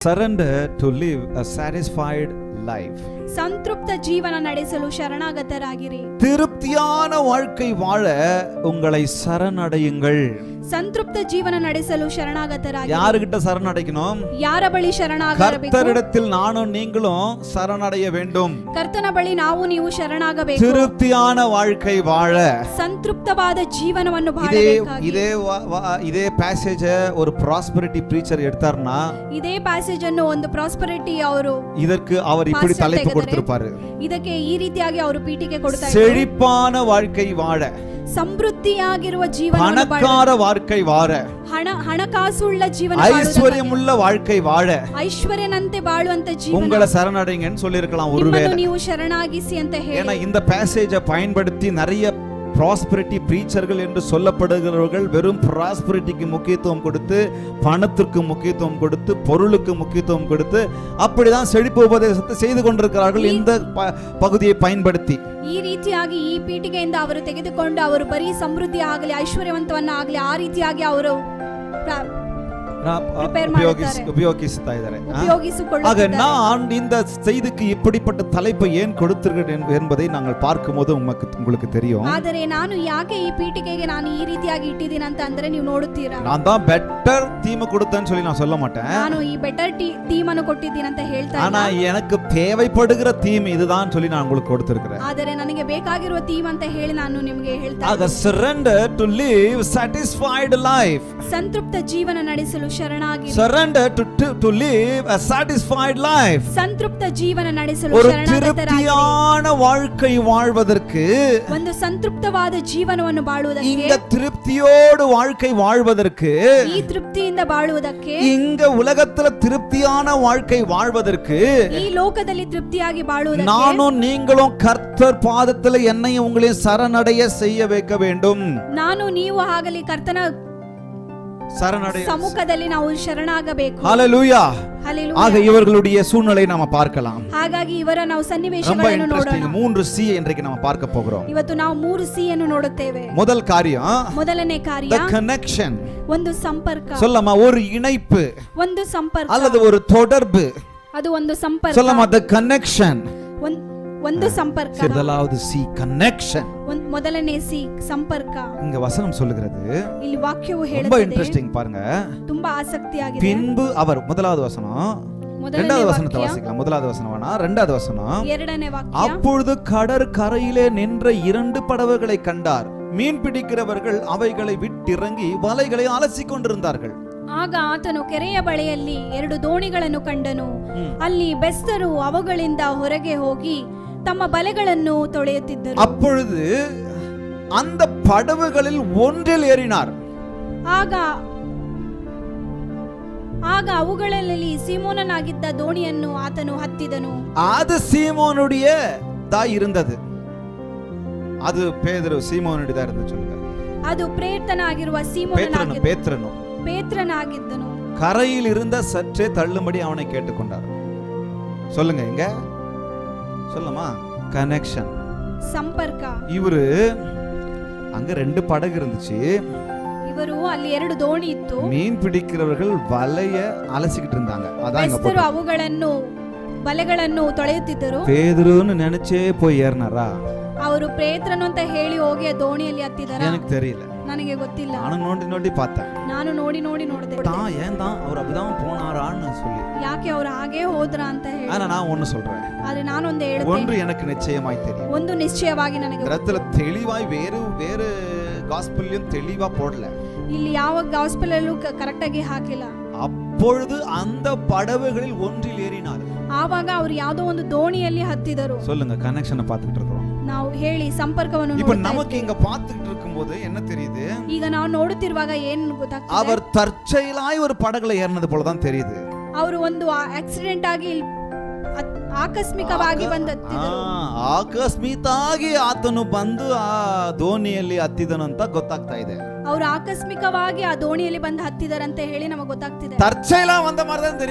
Surrender to live a satisfied life. ಸಂತೃಪ್ತ ಜೀವನ ನಡೆಸಲು ಶರಣಾಗತರಾಗಿರಿ திருப்தியான வாழ்க்கை வாழ உங்களை சரணடையுங்கள் ಸಂತೃಪ್ತ ಜೀವನ ನಡೆಸಲು ಶರಣಾಗತರಾಗಿ யாருகிட்ட சரணடைக்கணும் ಯಾರ ಬಳಿ ಶರಣಾಗಬೇಕು கர்த்தரிடத்தில் நானும் நீங்களும் சரணடைய வேண்டும் ಕರ್ತನ ಬಳಿ ನಾವು ನೀವು ಶರಣಾಗಬೇಕು திருப்தியான வாழ்க்கை வாழ ಸಂತೃಪ್ತವಾದ ಜೀವನವನ್ನು இதே ಬಾಳಬೇಕಾಗಿ இதே வா- வா- இதே பேசேஜ ஒரு ப்ராஸ்பரிட்டி ப்ரீச்சர் எடுத்தார்னா ಇದೇ ಪ್ಯಾಸೇಜ್ ಅನ್ನು ಒಂದು ಪ್ರಾಸ್ಪರಿಟಿ ಅವರು இதற்கு அவர் இப்படி Pastor தலைப்பு ತೆಗೆದರೆ கொடுத்திருப்பாரு ಇದಕ್ಕೆ ಈ ರೀತಿಯಾಗಿ ಅವರು ಪೀಠಿಗೆ ಕೊಡ್ತಾ ಇದ್ದಾರೆ செழிப்பான வாழ்க்கை வாழ ಸಮೃದ್ಧಿಯಾಗಿರುವ ಜೀವನ பணக்கார வாழ்க்கை வாழ ಹಣ ಹಣಕಾಸುಳ್ಳ ಜೀವನ ಬಾಳುವುದಕ್ಕಾಗಿ, ஐஸ்வர்யமுள்ள வாழ்க்கை வாழ ಐಶ್ವರ್ಯನಂತೆ ಬಾಳುವಂತ ಜೀವನ உங்களை சரணடைங்கன்னு சொல்லியிருக்கலாம் ನಿಮ್ಮನ್ನು ஒருவேளை ನೀವು ಶರಣಾಗಿಸಿ ಅಂತ ஏன்னா ಹೇಳಿ இந்த பேசேஜை பயன்படுத்தி நிறைய ப்ராஸ்பரிட்டி பிரீச்சர்கள் என்று சொல்லப்படுகிறவர்கள் வெறும் ப்ராஸ்பரிட்டிக்கு முக்கியத்துவம் கொடுத்து பணத்திற்கு முக்கியத்துவம் கொடுத்து பொருளுக்கு முக்கியத்துவம் கொடுத்து அப்படிதான் செழிப்பு உபதேசத்தை செய்து கொண்டிருக்கிறார்கள் இந்த ப- பகுதியை பயன்படுத்தி ಈ ರೀತಿಯಾಗಿ ಈ ಪೀಠಿಗೆಯಿಂದ ಅವರು ತೆಗೆದುಕೊಂಡು ಅವರು ಬರೀ ಸಮೃದ್ಧಿ ಆಗಲಿ ಐಶ್ವರ್ಯವಂತವನ್ನ ಆಗಲಿ ಆ ರೀತಿಯಾಗಿ ಅವರು ಪ್ರ- நான் Prepare உபயோகிஸ் ಮಾಡ್ತಾರೆ. உபயோகிஸ்தா ಇದ್ದಾರೆ ஆ? ஆக ಉಪಯೋಗಿಸಿಕೊಳ್ಳುತ್ತಿದ್ದಾರೆ நான் இந்த செய்திக்கு இப்படிப்பட்ட தலைப்பை ஏன் கொடுத்திருக்கிறேன் என்பதை நாங்கள் பார்க்கும்போது உமக்கு உங்களுக்கு தெரியும் ಆದರೆ ನಾನು ಯಾಕೆ ಈ ಪೀಠಿಕೆಗೆ ನಾನು ಈ ರೀತಿಯಾಗಿ ಇಟ್ಟಿದ್ದೀನಿ ಅಂತ ಅಂದ್ರೆ ನೀವು ನೋಡುತ್ತೀರಾ நான் தான் பெட்டர் தீமை கொடுத்தேன்னு சொல்லி நான் சொல்ல மாட்டேன் ನಾನು ಈ ಬೆಟರ್ ಟೀಮ್ ಅನ್ನು ಕೊಟ್ಟಿದ್ದೀನಿ ಅಂತ ಹೇಳ್ತಾ ஆனா ಇಲ್ಲ எனக்கு தேவைப்படுகிற தீம் இதுதான் சொல்லி நான் உங்களுக்கு கொடுத்திருக்கிறேன் ಆದರೆ ನನಗೆ ಬೇಕಾಗಿರುವ ಟೀಮ್ ಅಂತ ಹೇಳಿ ನಾನು ನಿಮಗೆ ಹೇಳ್ತಾ ஆக surrender to live satisfied life ಸಂತೃಪ್ತ ಜೀವನ ನಡೆಸಲು ಶರಣಾಗಿ surrender to to, to live a satisfied life ಸಂತೃಪ್ತ ಜೀವನ ನಡೆಸಲು ஒரு ಶರಣಾಗತರಾಗಿ திருப்தியான வாழ்க்கை வாழ்வதற்கு ಒಂದು ಸಂತೃಪ್ತವಾದ ಜೀವನವನ್ನು ಬಾಳುವುದಕ್ಕೆ இங்க திருப்தியோடு வாழ்க்கை வாழ்வதற்கு ಈ ತೃಪ್ತಿಯಿಂದ ಬಾಳುವುದಕ್ಕೆ இங்க உலகத்துல திருப்தியான வாழ்க்கை வாழ்வதற்கு ಈ ಲೋಕದಲ್ಲಿ ತೃಪ್ತಿಯಾಗಿ ಬಾಳುವುದಕ್ಕೆ நானும் நீங்களும் கர்த்தர் பாதத்துல என்னையும் உங்களையும் சரணடைய செய்ய வைக்க வேண்டும் ನಾನು ನೀವು ಆಗಲಿ ಕರ್ತನ சரணடைய ಸಮ್ಮುಖದಲ್ಲಿ ನಾವು ಶರಣಾಗಬೇಕು ஹalleluya Hallelujah. ஆக இவர்களுடைய சூழ்நிலை நாம பார்க்கலாம் ಹಾಗಾಗಿ ಇವರ ನಾವು ரொம்ப ಸನ್ನಿವೇಶಗಳನ್ನು ನೋಡೋಣ இன்ட்ரெஸ்டிங் மூன்று சி இன்றைக்கு நம்ம பார்க்க போகிறோம் ಇವತ್ತು ನಾವು ಮೂರು ಸಿ ಅನ್ನು ನೋಡುತ್ತೇವೆ முதல் காரியம் ಮೊದಲನೇ ಕಾರ್ಯ the connection ಒಂದು ಸಂಪರ್ಕ சொல்லமா ஒரு இணைப்பு ಒಂದು ಸಂಪರ್ಕ அல்லது ஒரு தொடர்பு ಅದು ಒಂದು ಸಂಪರ್ಕ சொல்லமா the connection ಒಂದ್- ಒಂದು ಸಂಪರ್ಕ முதலாவது சி connection ಒಂದ್ ಮೊದಲನೇ ಸಿ ಸಂಪರ್ಕ இங்க வசனம் சொல்லுகிறது ಇಲ್ಲಿ ವಾಕ್ಯವು ரொம்ப ಹೇಳುತ್ತದೆ இன்ட்ரெஸ்டிங் பாருங்க ತುಂಬಾ ಆಸಕ್ತಿಯಾಗಿದೆ பின்பு அவர் முதலாவது வசனம் ಮೊದಲನೇ ரெண்டாவது வசனத்தை ವಾಕ್ಯ வாசிக்கலாம் முதலாவது வசனம் வேணா ரெண்டாவது வசனம் ಎರಡನೇ ವಾಕ್ಯ அப்பொழுது கடற்கரையிலே நின்ற இரண்டு படகுகளை கண்டார் மீன் பிடிக்கிறவர்கள் அவைகளை விட்டிறங்கி வலைகளை அலசிக் கொண்டிருந்தார்கள் ಆಗ ಆತನು ಕೆರೆಯ ಬಳಿಯಲ್ಲಿ ಎರಡು ದೋಣಿಗಳನ್ನು ಕಂಡನು ಹ್ಮ್. ಅಲ್ಲಿ ಬೆಸ್ತರು ಅವುಗಳಿಂದ ಹೊರಗೆ ಹೋಗಿ ತಮ್ಮ ಬಲೆಗಳನ್ನು ತೊಳೆಯುತ್ತಿದ್ದರು அப்பொழுது அந்த படகுகளில் ஒன்றில் ஏறினார் ಆಗ ಆಗ ಅವುಗಳಲ್ಲಿ ಸೀಮೋನನಾಗಿದ್ದ ದೋಣಿಯನ್ನು ಆತನು ಹತ್ತಿದನು அது சீமோனுடைய தான் இருந்தது அது பேதுரு சீமோனுடையதா இருந்தது சொல்லுங்க ಅದು ಪ್ರೇರ್ತನಾಗಿರುವ பேத்ரனு ಸೀಮೋನನಾಗಿದ್ದ பேத்ரனு ಪೇತ್ರನಾಗಿದ್ದನು கரையில் இருந்த சற்றே தள்ளும்படி அவனை கேட்டுக்கொண்டார் சொல்லுங்க இங்க சொல்லுமா கனெக்ஷன் ಸಂಪರ್ಕ இவரு அங்க ரெண்டு படகு இருந்துச்சு ಇವರು ಅಲ್ಲಿ ಎರಡು ದೋಣಿ ಇತ್ತು மீன் பிடிக்கிறவர்கள் வலைய அலசிக்கிட்டு இருந்தாங்க அதான் இங்க ಬೆಸ್ತರು போட்டு ಅವುಗಳನ್ನು ಬಲೆಗಳನ್ನು ತೊಳೆಯುತ್ತಿದ್ದರು பேதுருன்னு நினைச்சே போய் ஏறினாரா ಅವರು ಪ್ರೇತ್ರನು ಅಂತ ಹೇಳಿ ಹೋಗಿ ಆ ದೋಣಿಯಲ್ಲಿ ಹತ್ತಿದರ எனக்கு தெரியல ನನಗೆ ಗೊತ್ತಿಲ್ಲ நானும் நோண்டி நோண்டி பார்த்தேன் ನಾನು ನೋಡಿ ನೋಡಿ ನೋಡಿದೆ தான் ஏன் தான் அவர் அப்படிதான் போனாரான்னு சொல்லி ಯಾಕೆ ಅವ್ರು ಹಾಗೆ ಹೋದ್ರ ಅಂತ ಹೇಳಿ ஆனா நான் ஒண்ணு சொல்றேன் ಆದ್ರೆ ನಾನೊಂದು ஒன்று ಹೇಳ್ತೇನೆ எனக்கு நிச்சயமாய் தெரியும் ಒಂದು ನಿಶ್ಚಯವಾಗಿ ನನಗೆ இந்த இடத்துல தெளிவாய் வேறு வேறு காஸ்பிள்லயும் தெளிவா போடல ಇಲ್ಲಿ ಯಾವ ಗಾಸ್ಪಲ್ ಅಲ್ಲೂ ಕರೆಕ್ಟ್ ಆಗಿ ಹಾಕಿಲ್ಲ அப்பொழுது அந்த படகுகளில் ஒன்றில் ஏறினார் ಆವಾಗ ಅವ್ರು ಯಾವ್ದೋ ಒಂದು ದೋಣಿಯಲ್ಲಿ ಹತ್ತಿದರು சொல்லுங்க கனெக்ஷனை பார்த்துக்கிட்டு இருக்கிறோம் ನಾವು ಹೇಳಿ ಸಂಪರ್ಕವನ್ನು இப்ப ನೋಡ್ತಾ நமக்கு ಇದ್ವಿ. இங்க பார்த்துக்கிட்டு இருக்கும்போது என்ன தெரியுது ಈಗ ನಾವು ನೋಡುತ್ತಿರುವಾಗ ಏನ್ ಗೊತ್ತಾಗ್ತದೆ அவர் தற்செயலாய் ஒரு படகுல ஏறினது போலதான் தெரியுது ಅವರು ಒಂದು ಆಕ್ಸಿಡೆಂಟ್ ಆಗಿ ಇಲ್ಲಿ ಅತ್- ಆಕಸ್ಮಿಕವಾಗಿ ಬಂದು ಹತ್ತಿದರು ಆ, ಆಕಸ್ಮಿತಾಗಿ ಆತನು ಬಂದು ಆ ದೋಣಿಯಲ್ಲಿ ಹತ್ತಿದನು ಅಂತ ಗೊತ್ತಾಗ್ತಾ ಇದೆ ಅವರು ಆಕಸ್ಮಿಕವಾಗಿ ಆ ದೋಣಿಯಲ್ಲಿ ಬಂದು ಹತ್ತಿದಾರಂತ ಹೇಳಿ ನಮಗೆ ಗೊತ್ತಾಗ್ತಿದೆ தற்செயலா வந்த மாதிரி தான்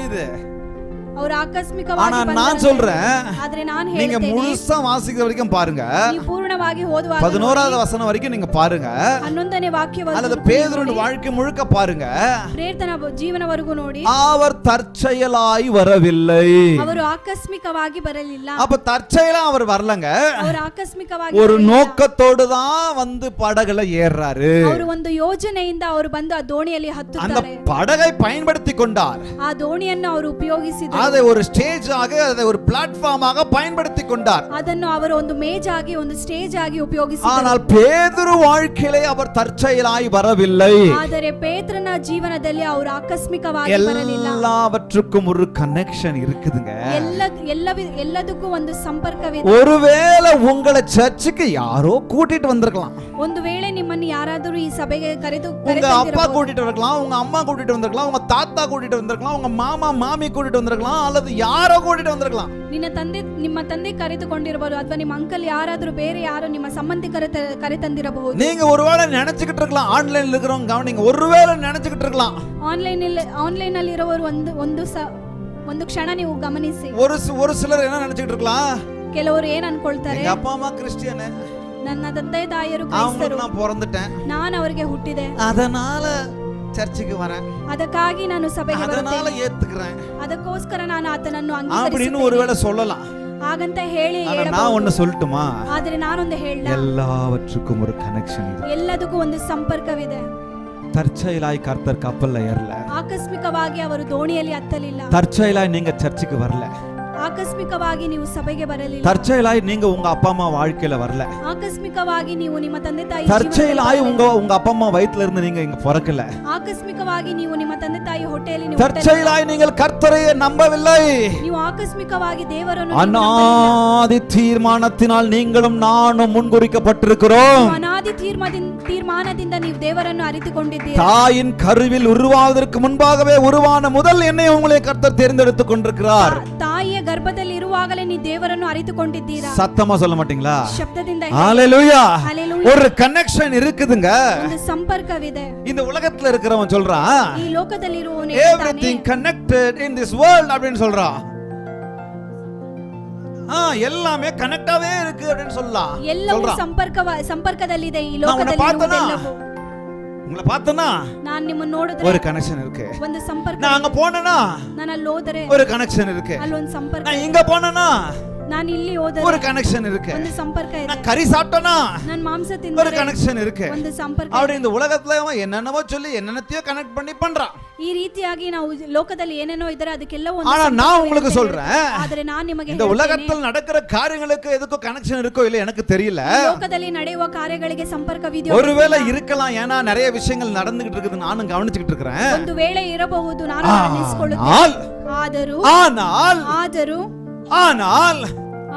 தெரியுது ಅವರು ஆனா ಆಕಸ್ಮಿಕವಾಗಿ நான் ಬಂದರಂತೆ. சொல்றேன் ಆದ್ರೆ ನಾನು நீங்க ಹೇಳ್ತೇನೆ முழுசா வாசிக்கிற வரைக்கும் பாருங்க ನೀವು ಪೂರ್ಣವಾಗಿ ಓದುವಾಗ பதினோராவது வசனம் வரைக்கும் நீங்க பாருங்க ಹನ್ನೊಂದನೇ அல்லது ವಾಕ್ಯವನ್ನು பேதுருவின் வாழ்க்கை முழுக்க பாருங்க ಪ್ರೇರ್ತನ ಜೀವನವರೆಗೂ ನೋಡಿ அவர் தற்செயலாய் வரவில்லை ಅವರು ಆಕಸ್ಮಿಕವಾಗಿ ಬರಲಿಲ್ಲ அப்ப தற்செயலா அவர் வரலங்க ಅವರು ಆಕಸ್ಮಿಕವಾಗಿ ஒரு ಬರಲಿಲ್ಲ. நோக்கத்தோடு தான் வந்து படகுல ஏறுறாரு ಅವರು ಒಂದು ಯೋಜನೆಯಿಂದ ಅವರು ಬಂದು ಆ ದೋಣಿಯಲ್ಲಿ அந்த ಹತ್ತುತ್ತಾರೆ படகை பயன்படுத்தி கொண்டார் ಆ ದೋಣಿಯನ್ನು ಅವರು ಉಪಯೋಗಿಸಿದರು அதை ஒரு ஸ்டேஜ் ஆக அதை ஒரு பிளாட்ஃபார்மாக பயன்படுத்தி கொண்டார் ಅದನ್ನು ಅವರು ಒಂದು ಮೇಜ್ ಆಗಿ ಒಂದು ಸ್ಟೇಜ್ ಆಗಿ ಉಪಯೋಗಿಸಿದರು ஆனால் பேதுரு வாழ்க்கையிலே அவர் தற்செயலாய் வரவில்லை ಆದರೆ ಪೇತ್ರನ ಜೀವನದಲ್ಲಿ ಅವರು ಆಕಸ್ಮಿಕವಾಗಿ ಬರಲಿಲ್ಲ எல்லாவற்றுக்கும் ஒரு கனெக்ஷன் இருக்குதுங்க ಎಲ್ಲ ಎಲ್ಲವಿ- ಎಲ್ಲದಕ್ಕೂ ಒಂದು ಸಂಪರ್ಕವಿದೆ ஒருவேளை உங்களை சர்ச்சுக்கு யாரோ கூட்டிட்டு வந்திருக்கலாம் ಒಂದು ವೇಳೆ ನಿಮ್ಮನ್ನು ಯಾರಾದರೂ ಈ ಸಭೆಗೆ ಕರೆದು உங்க அப்பா ಕರೆತಂದಿರಬಹುದು. கூட்டிட்டு வரலாம் உங்க அம்மா கூட்டிட்டு வந்திருக்கலாம் உங்க தாத்தா கூட்டிட்டு வந்திருக்கலாம் உங்க மாமா மாமி கூட்டிட்டு வந்திருக்கலாம் அல்லது யாரோ கூட்டிட்டு வந்திருக்கலாம் ನಿನ್ನ ತಂದೆ ನಿಮ್ಮ ತಂದೆ ಕರೆದುಕೊಂಡಿರಬಹುದು ಅಥವಾ ನಿಮ್ಮ ಅಂಕಲ್ ಯಾರಾದರೂ ಬೇರೆ ಯಾರೋ ನಿಮ್ಮ ಸಂಬಂಧಿಕರ ತ- ಕರೆತಂದಿರಬಹುದು நீங்க ஒருவேளை நினைச்சுக்கிட்டு இருக்கலாம் ஆன்லைன்ல இருக்கிறவங்க கவனிங்க ஒருவேளை நினைச்சுக்கிட்டு இருக்கலாம் ಆನ್ಲೈನ್ ಆನ್ಲೈನ್ ಅಲ್ಲಿ ಇರೋರು ಒಂದು ಒಂದು ಸ ಒಂದು ಕ್ಷಣ ನೀವು ಗಮನಿಸಿ ஒரு சி- ஒரு சிலர் என்ன நினைச்சுக்கிட்டு இருக்கலாம் ಕೆಲವರು ಏನ್ ಅನ್ಕೊಳ್ತಾರೆ எங்க அப்பா அம்மா கிறிஸ்டியனு ನನ್ನ ತಂದೆ ತಾಯಿಯರು அவங்களுக்கு ಕ್ರೈಸ್ತರು நான் பிறந்துட்டேன் ನಾನು ಅವರಿಗೆ ಹುಟ್ಟಿದೆ அதனால சர்ச்சுக்கு வரேன் ಅದಕ್ಕಾಗಿ ನಾನು ಸಭೆಗೆ அதனால ಬರುತ್ತೇನೆ ஏத்துக்கிறேன் ಅದಕ್ಕೋಸ್ಕರ ನಾನು ಆತನನ್ನು அப்படின்னு ಅಂಗೀಕರಿಸುತ್ತೇನೆ ஒருவேளை சொல்லலாம் ಹಾಗಂತ ಹೇಳಿ ஆனா நான் ಹೇಳಬಹುದು. ஒண்ணு சொல்லட்டுமா ಆದ್ರೆ ನಾನೊಂದು ಹೇಳ எல்லாவற்றுக்கும் ஒரு கனெக்ஷன் இது ಎಲ್ಲದಕ್ಕೂ ಒಂದು ಸಂಪರ್ಕವಿದೆ தற்செயலாய் கர்த்தர் கப்பல்ல ஏறல ಆಕಸ್ಮಿಕವಾಗಿ ಅವರು ದೋಣಿಯಲ್ಲಿ ಹತ್ತಲಿಲ್ಲ தற்செயலாய் நீங்க சர்ச்சுக்கு வரல ಆಕಸ್ಮಿಕವಾಗಿ ನೀವು ಸಭೆಗೆ ಬರಲಿಲ್ಲ தற்செயலாய் நீங்க உங்க அப்பா அம்மா வாழ்க்கையில வரல ಆಕಸ್ಮಿಕವಾಗಿ ನೀವು ನಿಮ್ಮ ತಂದೆ ತಾಯಿ தற்செயலாய் ಜೀವನದಲ್ಲಿ உங்க உங்க அப்பா அம்மா வயித்துல இருந்து நீங்க இங்க பிறக்கல ಆಕಸ್ಮಿಕವಾಗಿ ನೀವು ನಿಮ್ಮ ತಂದೆ ತಾಯಿ ಹೊಟ್ಟೆಯಲ್ಲಿ ನೀವು ಹುಟ್ಟಲಿಲ್ಲ. தற்செயலாய் நீங்கள் கர்த்தரையே நம்பவில்லை ನೀವು ಆಕಸ್ಮಿಕವಾಗಿ ದೇವರನ್ನು ನೀವು ನಂಬಲಿಲ್ಲ. அநாதி தீர்மானத்தினால் நீங்களும் நானும் முன்குறிக்கப்பட்டிருக்கிறோம் ನೀವು ಅನಾದಿ ತೀರ್ಮಾನದಿಂದ ತೀರ್ಮಾನದಿಂದ ನೀವು ದೇವರನ್ನು ಅರಿತುಕೊಂಡಿದ್ದೀರಿ தாயின் கருவில் உருவாவதற்கு முன்பாகவே உருவான முதல் என்னை உங்களை கர்த்தர் தேர்ந்தெடுத்துக் கொண்டிருக்கிறார் ತಾ- ತಾಯಿಯ ಗರ್ಭದಲ್ಲಿ ಇರುವಾಗಲೇ ನೀವು ದೇವರನ್ನು ಅರಿತುಕೊಂಡಿದ್ದೀರಾ சத்தமா சொல்ல மாட்டீங்களா ಶಬ್ದದಿಂದ ஹalleluya Hallelujah. ஒரு கனெக்ஷன் இருக்குதுங்க ಒಂದು ಸಂಪರ್ಕವಿದೆ இந்த உலகத்துல இருக்கிறவன் சொல்றான் ಈ ಲೋಕದಲ್ಲಿರುವವನು everything connected in this world அப்படின்னு சொல்றான் ஆ எல்லாமே கனெக்டாவே இருக்கு அப்படின்னு சொல்லலாம் ಎಲ್ಲವೂ சொல்றான் ಸಂಪರ್ಕ ಸಂಪರ್ಕದಲ್ಲಿದೆ ಈ நான் உன்னை பார்த்தனா ಲೋಕದಲ್ಲಿ உங்களை பார்த்தனா ನಾನು ನಿಮ್ಮನ್ನು ನೋಡಿದ್ರೆ ஒரு கனெக்ஷன் இருக்கு ಒಂದು ಸಂಪರ್ಕ நான் அங்க போனேனா ನಾನು ಅಲ್ಲಿ ಹೋದರೆ ஒரு கனெக்ஷன் இருக்கு ಅಲ್ಲೊಂದು ಸಂಪರ್ಕ நான் இங்க போனேனா ನಾನು ಇಲ್ಲಿ ಹೋದರೆ ஒரு கனெக்ஷன் இருக்கு ಒಂದು ಸಂಪರ್ಕ ಇದೆ நான் கறி சாப்பிட்டேனா ನಾನು ಮಾಂಸ ஒரு ತಿಂದರೆ கனெக்ஷன் இருக்கு ಒಂದು ಸಂಪರ್ಕ அப்படி இந்த உலகத்துல அவன் என்னென்னவோ சொல்லி என்னென்னத்தையோ கனெக்ட் பண்ணி பண்றான் ಈ ರೀತಿಯಾಗಿ ನಾವು ಲೋಕದಲ್ಲಿ ಏನೇನೋ ಇದ್ದಾರೆ ಅದಕ್ಕೆಲ್ಲ ಒಂದು ஆனா ಸಂಪರ್ಕ நான் ಇದೆ உங்களுக்கு ಅಂತ சொல்றேன் ಹೇಳ್ತಾರೆ. ಆದ್ರೆ ನಾನು ನಿಮಗೆ இந்த ಹೇಳ್ತೇನೆ, உலகத்தில் நடக்கிற காரியங்களுக்கு எதுக்கும் கனெக்ஷன் இருக்கோ இல்ல எனக்கு தெரியல ಈ ಲೋಕದಲ್ಲಿ ನಡೆಯುವ ಕಾರ್ಯಗಳಿಗೆ ಸಂಪರ್ಕವಿದೆಯೋ ஒருவேளை இருக்கலாம் ஏன்னா நிறைய விஷயங்கள் நடந்துகிட்டு இருக்குது நானும் கவனிச்சுக்கிட்டு இருக்கிறேன் ಒಂದು ವೇಳೆ ಇರಬಹುದು ನಾನು ಅನ್ನಿಸ್ಕೊಳ್ಳುತ್ತೇನೆ ஆனால் ಆದರೂ ஆனால் ಆದರೂ ஆனால்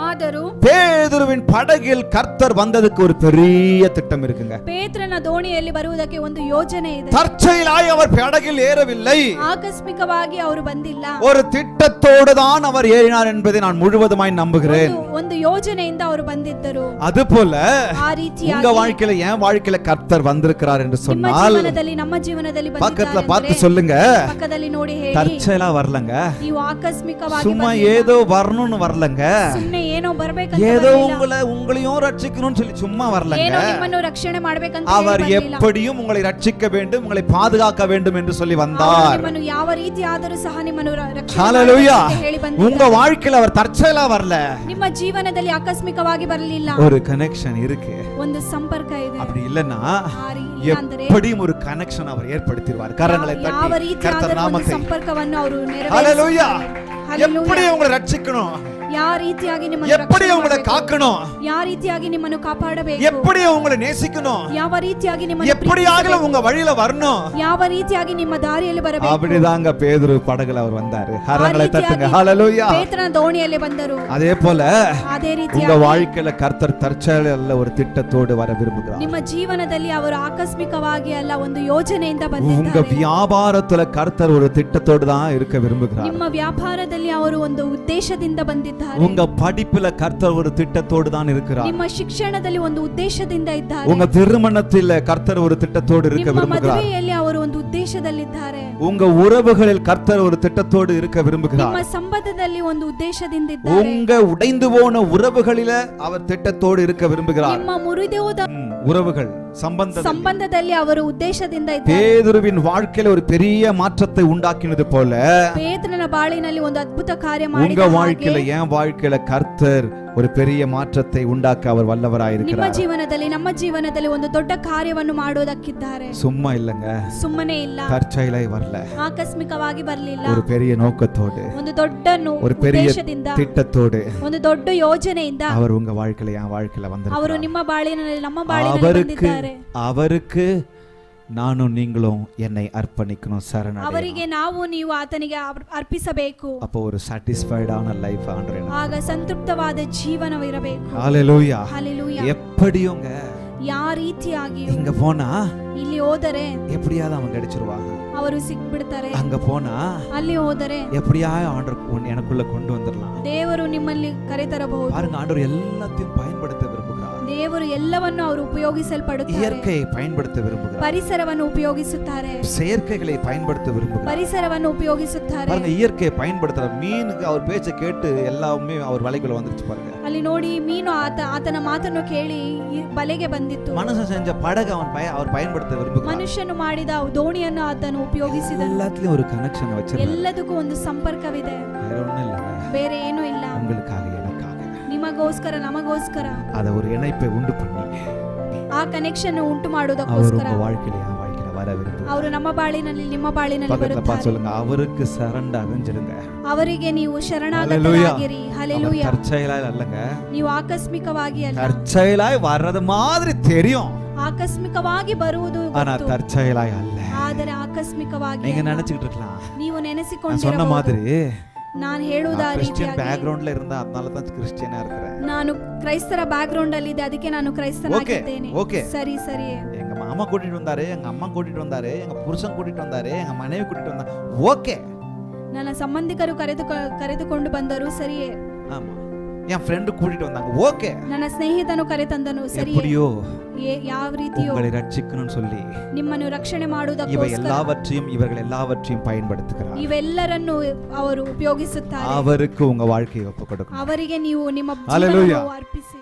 ಆದರೂ பேதுருவின் படகில் கர்த்தர் வந்ததுக்கு ஒரு பெரிய திட்டம் இருக்குங்க ಪೇತ್ರನ ದೋಣಿಯಲ್ಲಿ ಬರುವುದಕ್ಕೆ ಒಂದು ಯೋಜನೆ ಇದೆ தற்செயலாய் அவர் படகில் ஏறவில்லை ಆಕಸ್ಮಿಕವಾಗಿ ಅವರು ಬಂದಿಲ್ಲ ஒரு திட்டத்தோடு தான் அவர் ஏறினார் என்பதை நான் முழுவதுமாய் நம்புகிறேன் ಒಂದು- ಒಂದು ಯೋಜನೆಯಿಂದ ಅವರು ಬಂದಿದ್ದರು அதுபோல ಆ உங்க ರೀತಿಯಾಗಿ வாழ்க்கையில என் வாழ்க்கையில கர்த்தர் வந்திருக்கிறார் என்று ನಿಮ್ಮ சொன்னால் ಜೀವನದಲ್ಲಿ ನಮ್ಮ ಜೀವನದಲ್ಲಿ பக்கத்துல ಬಂದಿದ್ದಾರೆ பார்த்து ಅಂದ್ರೆ சொல்லுங்க ಪಕ್ಕದಲ್ಲಿ ನೋಡಿ ಹೇಳಿ தற்செயலா வரலங்க ನೀವು ಆಕಸ್ಮಿಕವಾಗಿ சும்மா ಬಂದಿಲ್ಲ. ஏதோ வரணும்னு வரலங்க ಸುಮ್ನೆ ಏನೋ ಬರ್ಬೇಕಂತ ஏதோ ಬರ್ಲಿಲ್ಲ. உங்களை உங்களையும் ரட்சிக்கணும்னு சொல்லி சும்மா வரலங்க ಏನೋ ನಿಮ್ಮನ್ನು ರಕ್ಷಣೆ ಮಾಡ್ಬೇಕಂತ ಹೇಳಿ அவர் ಬರ್ಲಿಲ್ಲ. எப்படியும் உங்களை ரட்சிக்க வேண்டும் உங்களை பாதுகாக்க வேண்டும் என்று சொல்லி ಅವರು வந்தார் ನಿಮ್ಮನ್ನು ಯಾವ ರೀತಿ ಆದರೂ ಸಹ ನಿಮ್ಮನ್ನು ರ- ರಕ್ಷಣೆ ஹalleluya ಮಾಡ್ಬೇಕಂತ ಹೇಳಿ உங்க ಬಂದಿದ್ದಾರೆ. வாழ்க்கையில அவர் தற்செயலா வரல ನಿಮ್ಮ ಜೀವನದಲ್ಲಿ ಆಕಸ್ಮಿಕವಾಗಿ ಬರಲಿಲ್ಲ ஒரு கனெக்ஷன் இருக்கு ಒಂದು ಸಂಪರ್ಕ ಇದೆ அப்படி இல்லைன்னா ಆ ರೀ- ಇಲ್ಲ ಅಂದ್ರೆ எப்படியும் ஒரு கனெக்ஷன் அவர் ஏற்படுத்திடுவார் கரங்களை ಯಾವ தட்டி ರೀತಿಯಾದರೂ கர்த்தர் ಒಂದು நாமத்தை ಸಂಪರ್ಕವನ್ನು ಅವರು ஹalleluya ನೆರವೇರಿಸುತ್ತಾರೆ எப்படி உங்களை ரட்சிக்கணும் ಯಾವ ರೀತಿಯಾಗಿ ನಿಮ್ಮನ್ನು எப்படி ರಕ್ಷಣೆ உங்களை ಮಾಡ್ಬೇಕು? காக்கணும் ಯಾವ ರೀತಿಯಾಗಿ ನಿಮ್ಮನ್ನು ಕಾಪಾಡಬೇಕು எப்படி உங்களை நேசிக்கணும் ಯಾವ ರೀತಿಯಾಗಿ ನಿಮ್ಮನ್ನು எப்படியாகலும் ಪ್ರೀತಿಸಬೇಕು? உங்க வழியில வரணும் ಯಾವ ರೀತಿಯಾಗಿ ನಿಮ್ಮ ದಾರಿಯಲ್ಲಿ ಬರಬೇಕು அப்படிதாங்க பேதுரு படகுல அவர் வந்தாரு ಆ கரங்களை தட்டுங்க ರೀತಿಯಾಗಿ ஹalleluya ಪೇತ್ರನ ದೋಣಿಯಲ್ಲಿ ಬಂದರು அதே போல ಅದೇ உங்க ರೀತಿಯಾಗಿ வாழ்க்கையில கர்த்தர் தற்செயல ஒரு திட்டத்தோடு வர விரும்புகிறார் ನಿಮ್ಮ ಜೀವನದಲ್ಲಿ ಅವರು ಆಕಸ್ಮಿಕವಾಗಿ ಅಲ್ಲ ಒಂದು ಯೋಜನೆಯಿಂದ உங்க ಬಂದಿದ್ದಾರೆ வியாபாரத்துல கர்த்தர் ஒரு திட்டத்தோடு தான் இருக்க விரும்புகிறார் ನಿಮ್ಮ ವ್ಯಾಪಾರದಲ್ಲಿ ಅವರು ಒಂದು ಉದ್ದೇಶದಿಂದ ಬಂದಿದ್ದಾರೆ உங்க படிப்புல கர்த்தர் ஒரு திட்டத்தோடு தான் இருக்கிறார் ನಿಮ್ಮ ಶಿಕ್ಷಣದಲ್ಲಿ ಒಂದು ಉದ್ದೇಶದಿಂದ ಇದ್ದಾರೆ உங்க திருமணத்தில கர்த்தர் ஒரு திட்டத்தோடு இருக்க ನಿಮ್ಮ விரும்புகிறார் ಮದುವೆಯಲ್ಲಿ ಅವರು ಒಂದು ಉದ್ದೇಶದಲ್ಲಿದ್ದಾರೆ உங்க உறவுகளில் கர்த்தர் ஒரு திட்டத்தோடு இருக்க விரும்புகிறார் ನಿಮ್ಮ ಸಂಬಂಧದಲ್ಲಿ ಒಂದು ಉದ್ದೇಶದಿಂದ ಇದ್ದಾರೆ உங்க உடைந்து போன உறவுகளில அவர் திட்டத்தோடு இருக்க விரும்புகிறார் ನಿಮ್ಮ ಮುರಿದೋದ ம், உறவுகள் சம்பந்தம் ಸಂಬಂಧದಲ್ಲಿ ಅವರು ಉದ್ದೇಶದಿಂದ ಇದ್ದಾರೆ பேதுருவின் வாழ்க்கையில ஒரு பெரிய மாற்றத்தை உண்டாக்கினது போல ಪೇತ್ರನ ಬಾಳಿನಲ್ಲಿ ಒಂದು ಅದ್ಭುತ ಕಾರ್ಯ உங்க ಮಾಡಿದ ಹಾಗೆ வாழ்க்கையில என் வாழ்க்கையில கர்த்தர் ஒரு பெரிய மாற்றத்தை உண்டாக்க அவர் ನಿಮ್ಮ வல்லவராயிருக்கிறார் ಜೀವನದಲ್ಲಿ ನಮ್ಮ ಜೀವನದಲ್ಲಿ ಒಂದು ದೊಡ್ಡ ಕಾರ್ಯವನ್ನು ಮಾಡೋದಕ್ಕಿದ್ದಾರೆ சும்மா இல்லைங்க ಸುಮ್ಮನೆ ಇಲ್ಲ தற்செயலாய் வரல ಆಕಸ್ಮಿಕವಾಗಿ ಬರ್ಲಿಲ್ಲ ஒரு பெரிய நோக்கத்தோடு ಒಂದು ದೊಡ್ಡ ನು- ஒரு பெரிய ಉದ್ದೇಶದಿಂದ திட்டத்தோடு ಒಂದು ದೊಡ್ಡ ಯೋಜನೆಯಿಂದ அவர் உங்க வாழ்க்கையில என் வாழ்க்கையில ಅವರು வந்திருக்கிறார் ನಿಮ್ಮ ಬಾಳಿನಲ್ಲಿ ನಮ್ಮ ಬಾಳಿನಲ್ಲಿ அவருக்கு ಬಂದಿದ್ದಾರೆ அவருக்கு நானும் நீங்களும் என்னை அர்ப்பணிக்கணும் சரணடையணும் ಅವರಿಗೆ ನಾವು ನೀವು ಆತನಿಗೆ ಅರ್- ಅರ್ಪಿಸಬೇಕು அப்போ ஒரு சாட்டிஸ்ஃபைடான லைஃப் ஆண்டறேன் ಆಗ ಸಂತೃಪ್ತವಾದ ಜೀವನವಿರಬೇಕು ஹalleluya ಹalleluya எப்படியோங்க ಯಾವ ರೀತಿಯಾಗಿಯೂ இங்க போனா ಇಲ್ಲಿ ಹೋದರೆ எப்படியாவது அவன் கிடைச்சிருவாங்க ಅವರು ಸಿಕ್ಬಿಡ್ತಾರೆ அங்க போனா ಅಲ್ಲಿ ಹೋದರೆ எப்படியாவது ஆண்டர் கொண்டு- எனக்குள்ள கொண்டு வந்துடலாம் ದೇವರು ನಿಮ್ಮಲ್ಲಿ ಕರೆತರಬಹುದು பாருங்க ஆண்டவர் எல்லாத்தையும் பயன்படுத்த விரும்புகிறார் ದೇವರು ಎಲ್ಲವನ್ನು ಅವರು ಉಪಯೋಗಿಸಲ್ಪಡುತ್ತಾರೆ இயற்கையை பயன்படுத்த விரும்புகிறார் ಪರಿಸರವನ್ನು ಉಪಯೋಗಿಸುತ್ತಾರೆ செயற்கைகளை பயன்படுத்த விரும்புகிறார் ಪರಿಸರವನ್ನು ಉಪಯೋಗಿಸುತ್ತಾರೆ பாருங்க இயற்கையை பயன்படுத்துற மீனுக்கு அவர் பேச்சை கேட்டு எல்லாமே அவர் வலைக்குள்ள வந்துருச்சு பாருங்க ಅಲ್ಲಿ ನೋಡಿ ಮೀನು ಆತ ಆತನ ಮಾತನ್ನು ಕೇಳಿ ಈ ಬಲೆಗೆ ಬಂದಿತ್ತು மனுஷன் செஞ்ச படகு அவன் பய அவர் பயன்படுத்த விரும்புகிறார் ಮನುಷ್ಯನು ಮಾಡಿದ ದೋಣಿಯನ್ನು ಆತನು ಉಪಯೋಗಿಸಿದನು எல்லாத்துலயும் ஒரு கனெக்ஷன் வச்சிருக்காரு ಎಲ್ಲದಕ್ಕೂ ಒಂದು ಸಂಪರ್ಕವಿದೆ வேற ஒண்ணும் இல்லைங்க ಬೇರೆ ಏನೂ ಇಲ್ಲ உங்களுக்காக எனக்காக ನಿಮಗೋಸ್ಕರ ನಮಗೋಸ್ಕರ அத ஒரு இணைப்பை உண்டு பண்ணி ಆ ಕನೆಕ್ಷನ್ ಉಂಟು அவர் ಮಾಡುವುದಕ್ಕೋಸ್ಕರ உங்க வாழ்க்கையில என் வாழ்க்கையில வர விரும்புகிறார் ಅವರು ನಮ್ಮ ಬಾಳಿನಲ್ಲಿ ನಿಮ್ಮ ಬಾಳಿನಲ್ಲಿ பக்கத்துல பார்த்து ಬರುತ್ತಾರೆ சொல்லுங்க அவருக்கு சரண்ட அறிஞ்சிடுங்க ಅವರಿಗೆ ನೀವು Hallelujah. ಶರಣಾಗತರಾಗಿರಿ அவர் ಹಲೆಲೂಯ தற்செயலாய் அல்லங்க ನೀವು ಆಕಸ್ಮಿಕವಾಗಿ ಅಲ್ಲ தற்செயலாய் வர்றது மாதிரி தெரியும் ಆಕಸ್ಮಿಕವಾಗಿ ಬರುವುದು ஆனா ಗೊತ್ತು. தற்செயலாய் அல்ல ಆದರೆ ಆಕಸ್ಮಿಕವಾಗಿ நீங்க ಅಲ್ಲ. நினைச்சுக்கிட்டு இருக்கலாம் ನೀವು நான் சொன்ன ನೆನೆಸಿಕೊಂಡಿರಬಹುದು மாதிரி ನಾನು ಹೇಳುವುದ நான் கிறிஸ்டியன் ರೀತಿಯಾಗಿ பேக்ரவுண்ட்ல இருந்தா அதனால தான் கிறிஸ்டியனா இருக்கிறேன் ನಾನು ಕ್ರೈಸ್ತರ ಬ್ಯಾಕ್ ಗ್ರೌಂಡ್ ಅಲ್ಲಿ ಇದೆ ಅದಕ್ಕೆ ನಾನು ಕ್ರೈಸ್ತನಾಗಿದ್ದೇನೆ okay. ಸರಿ ಸರಿ எங்க மாமா கூட்டிட்டு வந்தாரு எங்க அம்மா கூட்டிட்டு வந்தாரு எங்க புருஷன் கூட்டிட்டு வந்தாரு எங்க மனைவி கூட்டிட்டு வந்தாரு ஓகே ನನ್ನ ಸಂಬಂಧಿಕರು ಕರೆದು ಕರೆದುಕೊಂಡು ಬಂದರು ಸರಿಯೇ ஆமா என் ஃப்ரெண்டு கூட்டிட்டு வந்தாங்க ஓகே ನನ್ನ ಸ್ನೇಹಿತನು ಕರೆತಂದನು ಸರಿಯೇ எப்படியோ ಏ- ಯಾವ ರೀತಿಯೋ உங்களை ரட்சிக்கணும்னு சொல்லி ನಿಮ್ಮನ್ನು ರಕ್ಷಣೆ இவை ಮಾಡುವುದಕ್ಕೋಸ್ಕರ எல்லாவற்றையும் இவர்கள் எல்லாவற்றையும் பயன்படுத்துகிறார் ಇವೆಲ್ಲರನ್ನು ಅವರು ಉಪಯೋಗಿಸುತ್ತಾರೆ அவருக்கு உங்க வாழ்க்கையை ஒப்பு கொடுக்கணும் ಅವರಿಗೆ ನೀವು ನಿಮ್ಮ Hallelujah. ಜೀವನವನ್ನು ಅರ್ಪಿಸಿ